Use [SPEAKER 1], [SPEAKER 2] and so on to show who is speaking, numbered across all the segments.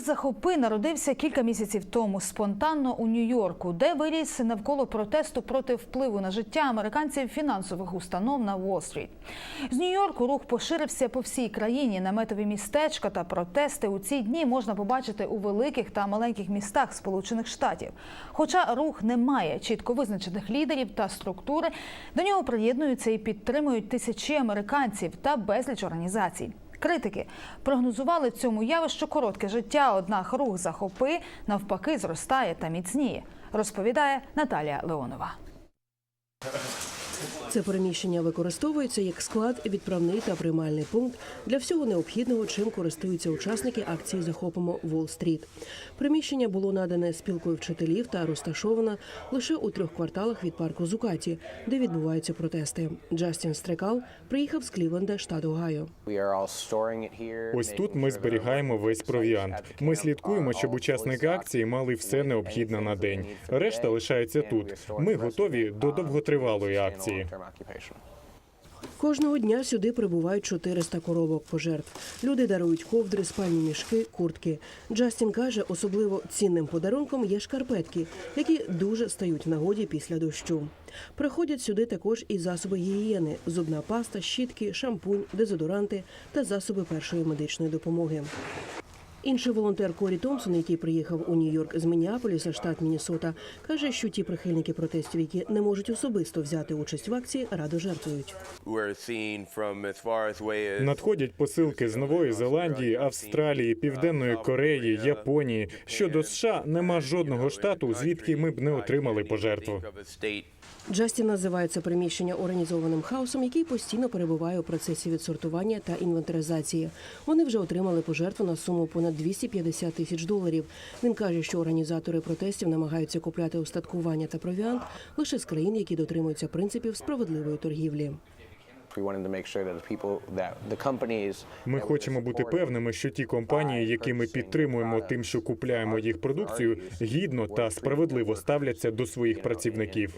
[SPEAKER 1] Захопи народився кілька місяців тому спонтанно у Нью-Йорку, де виріс навколо протесту проти впливу на життя американців фінансових установ на Уолл-стріт. З Нью-Йорку рух поширився по всій країні. Наметові містечка та протести у ці дні можна побачити у великих та маленьких містах Сполучених Штатів. Хоча рух не має чітко визначених лідерів та структури, до нього приєднуються і підтримують тисячі американців та безліч організацій. Критики прогнозували цьому явищу коротке життя, однак рух захопи навпаки зростає та міцніє, розповідає Наталія Леонова.
[SPEAKER 2] Це переміщення використовується як склад, відправний та приймальний пункт для всього необхідного, чим користуються учасники акції Захопимо Уолл-стріт». Приміщення було надане спілкою вчителів та розташоване лише у трьох кварталах від парку Зукаті, де відбуваються протести. Джастін Стрекал приїхав з Клівленда, штат Огайо.
[SPEAKER 3] Ось тут ми зберігаємо весь провіант. Ми слідкуємо, щоб учасники акції мали все необхідне на день. Решта лишається тут. Ми готові до довготривалої акції.
[SPEAKER 2] Кожного дня сюди прибувають 400 коробок пожертв. Люди дарують ковдри, спальні мішки, куртки. Джастін каже, особливо цінним подарунком є шкарпетки, які дуже стають в нагоді після дощу. Приходять сюди також і засоби гігієни: зубна паста, щітки, шампунь, дезодоранти та засоби першої медичної допомоги. Інший волонтер Корі Томпсон, який приїхав у Нью-Йорк з Мінніаполіса, штат Міннесота, каже, що ті прихильники протестів, які не можуть особисто взяти участь в акції, радо жертвують.
[SPEAKER 3] Надходять посилки з Нової Зеландії, Австралії, Південної Кореї, Японії. Щодо США, нема жодного штату, звідки ми б не отримали пожертву.
[SPEAKER 2] Джастін називає це приміщення організованим хаосом, який постійно перебуває у процесі відсортування та інвентаризації. Вони вже отримали пожертву на суму понад 250 тисяч доларів. Він каже, що організатори протестів намагаються купляти устаткування та провіант лише з країн, які дотримуються принципів справедливої торгівлі.
[SPEAKER 3] Ми хочемо бути певними, що ті компанії, які ми підтримуємо тим, що купляємо їх продукцію, гідно та справедливо ставляться до своїх працівників.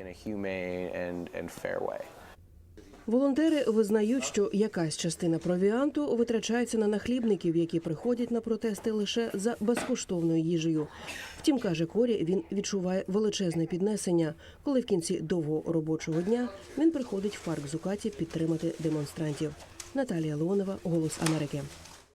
[SPEAKER 2] Волонтери визнають, що якась частина провіанту витрачається на нахлібників, які приходять на протести лише за безкоштовною їжею. Втім, каже Корі, він відчуває величезне піднесення, коли в кінці довгого робочого дня він приходить в парк Зукаті підтримати демонстрантів. Наталія Леонова, Голос Америки.